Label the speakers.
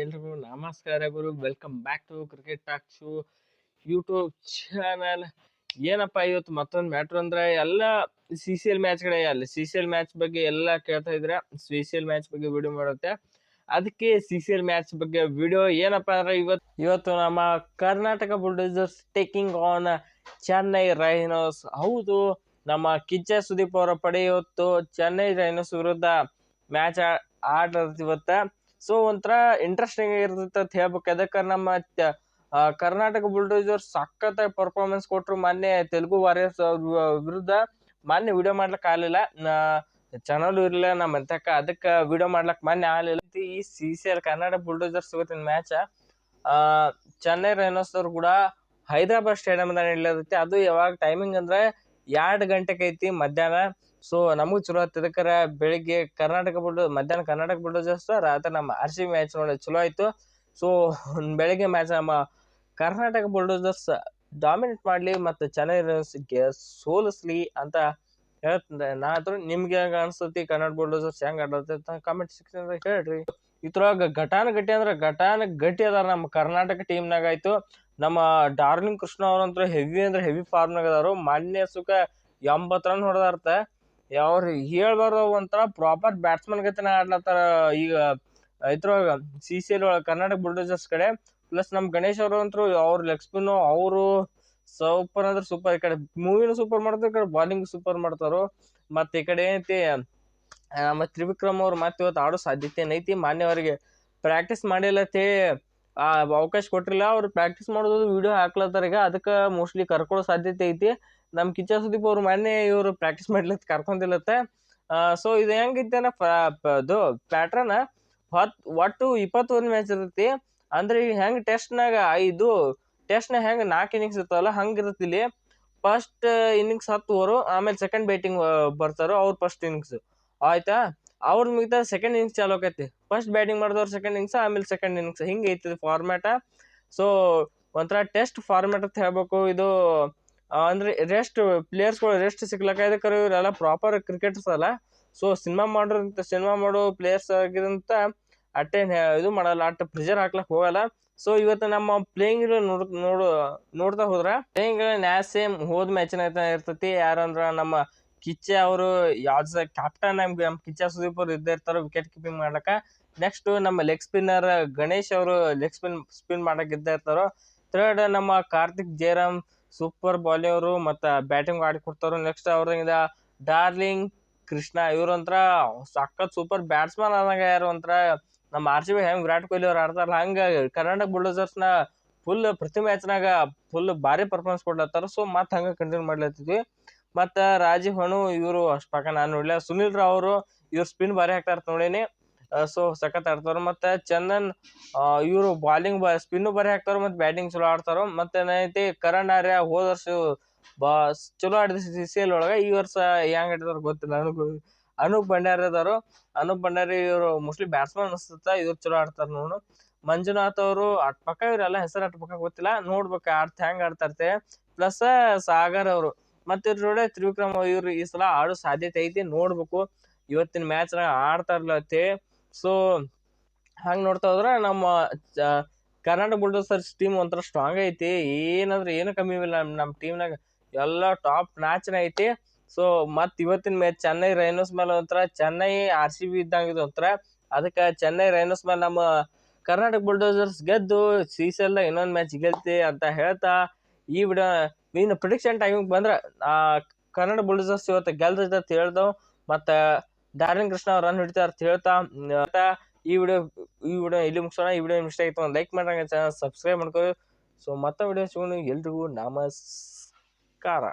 Speaker 1: ಎಲ್ರಿಗೂ ನಮಸ್ಕಾರ ಗುರು. Welcome back to cricket talk show YouTube channel. ಏನಪ್ಪ ಇವತ್ತು ಮತ್ತೊಂದು ಮ್ಯಾಟ್ರ್ ಅಂದ್ರೆ ಎಲ್ಲ ಸಿ ಸಿ ಎಲ್ ಮ್ಯಾಚ್ಗಳೇ ಅಲ್ಲಿ, ಸಿ ಸಿ ಎಲ್ ಮ್ಯಾಚ್ ಬಗ್ಗೆ ಎಲ್ಲ ಕೇಳ್ತಾ ಇದ್ರೆ ಸಿ ಸಿ ಎಲ್ ಮ್ಯಾಚ್ ಬಗ್ಗೆ ವಿಡಿಯೋ ಮಾಡುತ್ತೆ. ಅದಕ್ಕೆ ಸಿ ಸಿ ಎಲ್ ಮ್ಯಾಚ್ ಬಗ್ಗೆ ವಿಡಿಯೋ ಏನಪ್ಪ ಅಂದ್ರೆ ಇವತ್ತು ಇವತ್ತು ನಮ್ಮ Karnataka bulldozers taking on Chennai rhinos ಹೌದು, ನಮ್ಮ ಕಿಚ್ಚ ಸುದೀಪ್ ಅವರ ಪಡೆ ಇವತ್ತು ಚೆನ್ನೈ ರೈನೋಸ್ ವಿರುದ್ಧ ಮ್ಯಾಚ್ ಆಡ್ ಇವತ್ತ ಸೊ ಒಂಥರ ಇಂಟ್ರೆಸ್ಟಿಂಗ್ ಇರ್ತೈತೆ ಅಂತ ಹೇಳ್ಬೇಕು. ಅದಕ್ಕೆ ನಮ್ಮ ಕರ್ನಾಟಕ ಬುಲ್ಡೋಸರ್ ಸಖತ್ತಾಗಿ ಪರ್ಫಾರ್ಮೆನ್ಸ್ ಕೊಟ್ಟರು ಮೊನ್ನೆ ತೆಲುಗು ವಾರಿಯರ್ಸ್ ವಿರುದ್ಧ ಮೊನ್ನೆ ವಿಡಿಯೋ ಮಾಡ್ಲಿಕ್ಕೆ ಆಗಲಿಲ್ಲ. ಚಾನಲ್ ಇರಲಿಲ್ಲ ನಮ್ಮ ಅಂತಕ್ಕ ಅದಕ್ಕೆ ವಿಡಿಯೋ ಮಾಡ್ಲಿಕ್ಕೆ ಮೊನ್ನೆ ಆಗಲಿಲ್ಲ. ಈ C C L Karnataka bulldozers ಇವತ್ತಿನ ಮ್ಯಾಚ್ ಚೆನ್ನೈ ರೈನೋಸ್ ಅವ್ರು ಕೂಡ ಹೈದರಾಬಾದ್ ಸ್ಟೇಡಿಯಮ್ದಾಗ ನಡೆಯಲತ್ತೈತಿ ಅದು ಯಾವಾಗ ಟೈಮಿಂಗ್ ಅಂದ್ರೆ ಎರಡು ಗಂಟೆಗೆ ಐತಿ ಮಧ್ಯಾಹ್ನ. ಸೊ ನಮಗೂ ಚಲೋ ಆಯ್ತು ಇದಕ್ಕರ ಬೆಳಿಗ್ಗೆ ಕರ್ನಾಟಕ ಬುಲ್ಡೋ, ಮಧ್ಯಾಹ್ನ ಕರ್ನಾಟಕ ಬುಲ್ಡೋಸರ್ಸ್ ರಾತ್ರಿ ನಮ್ಮ ಆರ್ ಸಿ ಮ್ಯಾಚ್ ನೋಡಿ ಚಲೋ ಆಯ್ತು. ಸೊ ಬೆಳಿಗ್ಗೆ ಮ್ಯಾಚ್ ನಮ್ಮ ಕರ್ನಾಟಕ ಬುಲ್ಡೋಸರ್ಸ್ ಡಾಮಿನೇಟ್ ಮಾಡಲಿ ಮತ್ತು ಚೆನ್ನೈ ರೈನರ್ಸ್ಗೆ ಸೋಲಿಸ್ಲಿ ಅಂತ ಹೇಳ್ತಂದೆ ನಾ ಆದ್ರೂ ನಿಮ್ಗೆ ಹೆಂಗ ಅನ್ಸ್ತತಿ ಕನ್ನಡ ಬುಲ್ಡೋಸರ್ಸ್ ಹೆಂಗ್ ಆಡತ್ತೆ ಅಂತ ಕಾಮೆಂಟ್ ಸೆಕ್ಷನ್ ಹೇಳ್ರಿ. ಇದ್ರೊಳಗೆ ಘಟಾನ ಗಟ್ಟಿ ಅಂದ್ರೆ ಘಟಾನ ಗಟ್ಟಿ ಅದಾರ ನಮ್ಮ ಕರ್ನಾಟಕ ಟೀಮ್ನಾಗ ಆಯ್ತು. ನಮ್ಮ ಡಾರ್ಲಿಂಗ್ ಕೃಷ್ಣ ಅವ್ರಂತ್ರ ಹೆವಿ ಅಂದ್ರೆ ಹೆವಿ ಫಾರ್ಮ್ನಾಗ ಅದಾರು. ಮಾನ್ಯ ಸುಖ ಎಂಬತ್ತು ರನ್ ಹೊಡೆದಾರ್ತ. ಅವ್ರು ಹೇಳ್ಬಾರ್ದು ಒಂಥರ ಪ್ರಾಪರ್ ಬ್ಯಾಟ್ಸ್ಮನ್ ಗತಿನ ಆಡ್ಲತ್ತಾರ ಈಗ ಇದ್ರೊಳಗ ಸಿ ಸಿ ಎಲ್ ಒಳಗೆ ಕರ್ನಾಟಕ ಬುಲ್ಡೋಸರ್ಸ್ ಕಡೆ. ಪ್ಲಸ್ ನಮ್ಮ ಗಣೇಶ್ ಅವರು ಅಂತೂ ಅವ್ರ ಲೆಗ್ ಸ್ಪಿನ್ ಅವರು ಸೂಪರ್ ಅಂದ್ರೆ ಸೂಪರ್ ಈ ಕಡೆ ಮೂವಿನೂ ಸೂಪರ್ ಮಾಡ್ತಾರೆ, ಈ ಕಡೆ ಬಾಲಿಂಗ್ ಸೂಪರ್ ಮಾಡ್ತಾರೋ. ಮತ್ತೆ ಈ ಕಡೆ ಏನೈತಿ ನಮ್ಮ ತ್ರಿವಿಕ್ರಮ್ ಅವ್ರು ಮತ್ತೆ ಇವತ್ತು ಆಡೋ ಸಾಧ್ಯತೆ ಏನೈತಿ? ಮಾನ್ಯವರಿಗೆ ಪ್ರಾಕ್ಟೀಸ್ ಮಾಡಿಲ್ಲ ಆ, ಅವಕಾಶ ಕೊಟ್ಟಿಲ್ಲ. ಅವ್ರು ಪ್ರಾಕ್ಟೀಸ್ ಮಾಡೋದು ವಿಡಿಯೋ ಹಾಕ್ಲತ್ತಾರ ಈಗ. ಅದಕ್ಕೆ ಮೋಸ್ಟ್ಲಿ ಕರ್ಕೊಳ್ಳೋ ಸಾಧ್ಯತೆ ಐತಿ. ನಮ್ಮ ಕಿಚ್ಚ ಸುದೀಪ್ ಅವ್ರು ಮೊನ್ನೆ ಇವರು ಪ್ರಾಕ್ಟೀಸ್ ಮಾಡ್ಲತ್ತ ಕರ್ಕೊಂದಿಲ್ಲತ್ತೆ. ಸೊ ಇದು ಹೆಂಗಿತ್ತೇನ ಅದು ಪ್ಯಾಟ್ರನ್ ಹತ್, ಒಟ್ಟು ಇಪ್ಪತ್ತೊಂದು ಮ್ಯಾಚ್ ಇರ್ತೈತಿ. ಅಂದ್ರೆ ಈಗ ಹೆಂಗ್ ಟೆಸ್ಟ್ನಾಗ ಇದು ಟೆಸ್ಟ್ನಾಗ ಹೆಂಗ್ ನಾಲ್ಕು ಇನ್ನಿಂಗ್ಸ್ ಇರ್ತಾವಲ್ಲ, ಹಂಗೆ ಇರುತ್ತೆ ಇಲ್ಲಿ. ಫಸ್ಟ್ ಇನ್ನಿಂಗ್ಸ್ ಹತ್ತು ಓವರು ಆಮೇಲೆ ಸೆಕೆಂಡ್ ಬ್ಯಾಟಿಂಗ್ ಬರ್ತಾರೋ ಅವ್ರು ಫಸ್ಟ್ ಇನ್ನಿಂಗ್ಸ್ ಆಯ್ತಾ? ಅವ್ರ ಮುಗಿತ ಸೆಕೆಂಡ್ ಇನ್ನಿಂಗ್ಸ್ ಚಾಲು ಆಕೈತಿ. ಫಸ್ಟ್ ಬ್ಯಾಟಿಂಗ್ ಮಾಡಿದವ್ರು ಸೆಕೆಂಡ್ ಇನ್ನಿಂಗ್ಸ್ ಆಮೇಲೆ ಸೆಕೆಂಡ್ ಇನ್ನಿಂಗ್ಸ್ ಹಿಂಗೆ ಐತಿ ಫಾರ್ಮ್ಯಾಟ ಸೊ ಒಂಥರ ಟೆಸ್ಟ್ ಫಾರ್ಮ್ಯಾಟ್ ಅಂತ ಹೇಳ್ಬೇಕು. ಇದು ಅಂದ್ರೆ ರೆಸ್ಟ್ ಪ್ಲೇಯರ್ಸ್ಗಳು ರೆಸ್ಟ್ ಸಿಗ್ಲಕ್ಕ ಇದಕ್ಕೆ ಇವರೆಲ್ಲ ಪ್ರಾಪರ್ ಕ್ರಿಕೆಟರ್ಸ್ ಅಲ್ಲ. ಸೊ ಸಿನಿಮಾ ಮಾಡೋರಂತ ಸಿನಿಮಾ ಮಾಡೋ ಪ್ಲೇಯರ್ಸ್ ಆಗಿದಂತ ಅಟ್ಟೆ ಇದು ಮಾಡಲ್ಲ, ಅಟ್ ಪ್ರೆಷರ್ ಹಾಕ್ಲಕ್ ಹೋಗಲ್ಲ. ಸೊ ಇವತ್ತು ನಮ್ಮ ಪ್ಲೇಯಿಂಗ್ ನೋಡ್, ನೋಡು, ನೋಡ್ತಾ ಹೋದ್ರ ಪ್ಲೇಯಿಂಗ್ ನ್ಯಾಸ್ ಸೇಮ್ ಹೋದ್ ಮ್ಯಾಚ್ ಇರ್ತೈತಿ. ಯಾರಂದ್ರ ನಮ್ಮ ಕಿಚ್ಚೆ ಅವರು, ಯಾವ್ದು ಕ್ಯಾಪ್ಟನ್ ನಮ್ಗೆ ನಮ್ಮ ಕಿಚ್ಚ ಸುದೀಪ್ ಅವ್ರು ಇದ್ದೇ ಇರ್ತಾರೋ ವಿಕೆಟ್ ಕೀಪಿಂಗ್ ಮಾಡ್ಲಕ್ಕ ನೆಕ್ಸ್ಟ್ ನಮ್ಮ ಲೆಗ್ ಸ್ಪಿನ್ನರ್ ಗಣೇಶ್ ಅವರು ಲೆಗ್ ಸ್ಪಿನ್ ಸ್ಪಿನ್ ಮಾಡಕ್ ಇದ್ದೇ ಇರ್ತಾರೋ. ಥರ್ಡ್ ನಮ್ಮ ಕಾರ್ತಿಕ್ ಜಯರಾಮ್ ಸೂಪರ್ ಬಾಲಿ ಅವರು ಮತ್ತು ಬ್ಯಾಟಿಂಗ್ ಆಡಿ ಕೊಡ್ತಾರೋ ನೆಕ್ಸ್ಟ್ ಅವ್ರಿಂದ ಡಾರ್ಲಿಂಗ್ ಕೃಷ್ಣ ಇವ್ರಂತ್ರ ಸಖತ್ ಸೂಪರ್ ಬ್ಯಾಟ್ಸ್ಮನ್ ಅನ್ನಂಗೆ ಯಾರು ಒಂಥರ ನಮ್ಮ ಆರ್ ಸಿ ಬಿ ಹೆಂಗೆ ವಿರಾಟ್ ಕೊಹ್ಲಿ ಅವ್ರು ಆಡ್ತಾರಲ್ಲ ಹಂಗ ಕರ್ನಾಟಕ ಬುಲ್ಡೋಸರ್ಸ್ನ ಫುಲ್ ಪ್ರತಿ ಮ್ಯಾಚ್ನಾಗ ಫುಲ್ ಭಾರಿ ಪರ್ಫಾರ್ಮೆನ್ಸ್ ಕೊಡ್ಲತ್ತಾರ. ಸೊ ಮತ್ತೆ ಹಂಗ ಕಂಟಿನ್ಯೂ ಮಾಡ್ಲತ್ತಿದ್ವಿ. ಮತ್ತು ರಾಜೀವ್ ಹಣು ಇವರು ಅಷ್ಟು ಪಕ್ಕ ನಾನು ನೋಡಲಿಲ್ಲ. ಸುನಿಲ್ ರಾವ್ ಅವರು ಇವ್ರು ಸ್ಪಿನ್ ಭಾರಿ ಹಾಕ್ತಾರೆ ನೋಡೀನಿ ಸೊ ಸಖತ್ ಆಡ್ತಾರ ಮತ್ತು ಚಂದನ್ ಇವರು ಬಾಲಿಂಗ್ ಬ ಸ್ಪಿನ್ನು ಬರೀ ಹಾಕ್ತಾರ ಮತ್ತು ಬ್ಯಾಟಿಂಗ್ ಚಲೋ ಆಡ್ತಾರ ಮತ್ತೆ ಏನೈತಿ, ಕರಣ್ ಆರ್ಯ ಹೋದ ವರ್ಷ ಬಾ ಚಲೋ ಆಡಿದ ಸಿ ಸಿ ಎಲ್ ಒಳಗೆ ಈ ವರ್ಷ ಹೆಂಗ್ ಆಡಿದಾರ ಗೊತ್ತಿಲ್ಲ. ನನಗೂ ಅನೂಪ್ ಭಂಡಾರಿ ಅದಾರು. ಅನೂಪ್ ಭಂಡಾರಿ ಇವರು ಮೋಸ್ಟ್ಲಿ ಬ್ಯಾಟ್ಸ್ಮನ್ ಅನಿಸ್ತದ ಇವ್ರು ಚಲೋ ಆಡ್ತಾರ ನೋಡು. ಮಂಜುನಾಥ್ ಅವರು ಅಟ್ ಪಕ್ಕ ಇವರೆಲ್ಲ ಹೆಸರು ಅಟ್ ಪಕ್ಕ ಗೊತ್ತಿಲ್ಲ. ನೋಡ್ಬೇಕು ಆಡ್ತ ಹೆಂಗ್ ಆಡ್ತಾರ್ತೆ ಪ್ಲಸ್ ಸಾಗರ್ ಅವರು. ಮತ್ತೆ ಇವ್ರ ನೋಡಿ ತ್ರಿವಿಕ್ರಮ್ ಇವ್ರು ಈ ಸಲ ಆಡೋ ಸಾಧ್ಯತೆ ಐತಿ. ನೋಡ್ಬೇಕು. ಇವತ್ತಿನ ಮ್ಯಾಚ್ನಾಗ ಆಡ್ತಾರ್ಲತ್ತೆ ಸೊ ಹಂಗೆ ನೋಡ್ತಾ ಹೋದ್ರೆ ನಮ್ಮ ಕರ್ನಾಟಕ ಬುಲ್ಡೋಸರ್ಸ್ ಟೀಮ್ ಒಂಥರ ಸ್ಟ್ರಾಂಗ್ ಐತಿ. ಏನಂದ್ರೆ ಏನು ಕಮ್ಮಿ ಇಲ್ಲ. ನಮ್ಮ ನಮ್ಮ ಟೀಮ್ನಾಗ ಎಲ್ಲ ಟಾಪ್ ಮ್ಯಾಚ್ನ ಐತಿ. ಸೊ ಮತ್ತು ಇವತ್ತಿನ ಮ್ಯಾಚ್ ಚೆನ್ನೈ ರೈನೋಸ್ ಮೇಲೆ ಒಂಥರ, ಚೆನ್ನೈ ಆರ್ ಸಿ ಬಿ ಇದ್ದಂಗೆ ಇದು ಒಂಥರ. ಅದಕ್ಕೆ ಚೆನ್ನೈ ರೈನೋಸ್ ಮೇಲೆ ನಮ್ಮ ಕರ್ನಾಟಕ ಬುಲ್ಡೋಸರ್ಸ್ ಗೆದ್ದು ಸಿ ಸಿ ಎಲ್ ಇನ್ನೊಂದು ಮ್ಯಾಚ್ ಗೆಲ್ತಿ ಅಂತ ಹೇಳ್ತಾ, ಈ ವಿಡಿಯೋ ಇನ್ನು ಪ್ರಿಡಿಕ್ಷನ್ ಟೈಮಿಗೆ ಬಂದ್ರೆ ಕರ್ನಾಟಕ ಬುಲ್ಡೋಸರ್ಸ್ ಇವತ್ತು ಗೆಲ್ತೈತೆ ಅಂತ ಹೇಳ್ದವು. ಮತ್ತು ಡಾರ್ಲಿಂಗ್ ಕೃಷ್ಣ ರನ್ ಹಿಡಿತಾರ ಅಂತ ಹೇಳ್ತಾ ಹೇಳ್ತಾ, ಈ ವಿಡಿಯೋ ಈ ವಿಡಿಯೋ ಇಲ್ಲಿ ಮುಗಿಸೋಣ, ಈ ವಿಡಿಯೋ ಇಷ್ಟ ಆಯ್ತು ಒಂದು ಲೈಕ್ ಮಾಡ್ರಂಗೆ ಚಾನಲ್ ಸಬ್ಸ್ಕ್ರೈಬ್ ಮಾಡ್ಕೊ ಸೊ ಮತ್ತೆ ವಿಡಿಯೋ ಸಿಗೋಣ. ಎಲ್ರಿಗೂ ನಮಸ್ಕಾರ.